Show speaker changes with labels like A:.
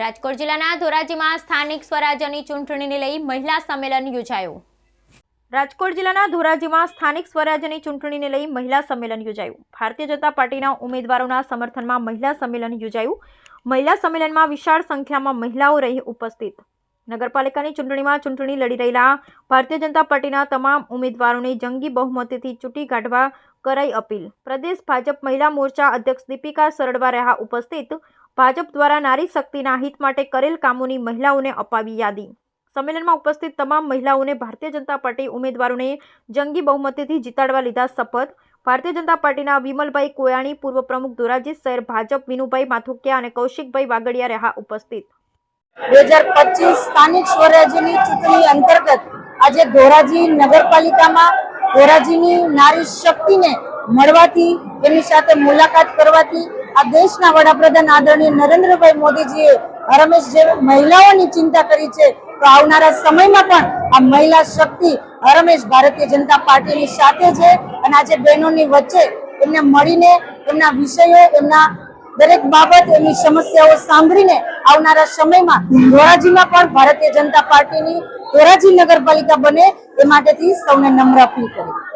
A: રાજકોટ જિલ્લાના ધોરાજીમાં સ્થાનિક સ્વરાજ્યની ચૂંટણીને લઈ મહિલા સંમેલન યોજાયું. રાજકોટ જિલ્લાના ધોરાજીમાં સ્થાનિક સ્વરાજ્યની ચૂંટણીને લઈ મહિલા સંમેલન યોજાયું. ભારતીય જનતા પાર્ટીના ઉમેદવારોના સમર્થનમાં મહિલા સંમેલન યોજાયું. મહિલા સંમેલનમાં વિશાળ સંખ્યામાં મહિલાઓ રહી ઉપસ્થિત. નગરપાલિકાની ચૂંટણીમાં ચૂંટણી લડી રહેલા ભારતીય જનતા પાર્ટીના તમામ ઉમેદવારોને જંગી બહુમતીથી ચૂંટી કાઢવા કરાઈ અપીલ. પ્રદેશ ભાજપ મહિલા મોરચા અધ્યક્ષ દીપિકા સરડવા રહ્યા ઉપસ્થિત. ભાજપ દ્વારા નારી શક્તિના હિત માટે કરેલ કામોની મહિલાઓને અપાવી યાદી. સંમેલનમાં ઉપસ્થિત તમામ મહિલાઓને ભારતીય જનતા પાર્ટી ઉમેદવારોને જંગી બહુમતીથી જીતાડવા લીધા શપથ. ભારતીય જનતા પાર્ટીના વિમલભાઈ કોયાણી, પૂર્વ પ્રમુખ ધોરાજી શહેર ભાજપ, વિનુભાઈ માથુકિયા અને કૌશિકભાઈ વાગડિયા રહ્યા ઉપસ્થિત.
B: બે હજાર પચીસ સ્થાનિક સ્વરાજ્યની ચૂંટણી અંતર્ગત આજે ધોરાજી નગરપાલિકામાં ધોરાજીની નારી શક્તિને મળવાથી એમની સાથે મુલાકાત કરવાથી આ દેશના વડાપ્રધાન આદરણીય નરેન્દ્રભાઈ મોદીજીએ હરમેશ જે મહિલાઓની ચિંતા કરી છે, તો આવનારા સમયમાં પણ આ મહિલા શક્તિ હરમેશ ભારતીય જનતા પાર્ટીની સાથે છે અને આજે બહેનોની વચ્ચે એમને મળીને એમના વિષયો, એમના દરેક બાબત, એમની સમસ્યાઓ સાંભળીને આવનારા સમયમાં ધોરાજીમાં પણ ભારતીય જનતા પાર્ટીની ધોરાજી નગરપાલિકા બને એ માટેથી સૌને નમ્ર અપીલ કરી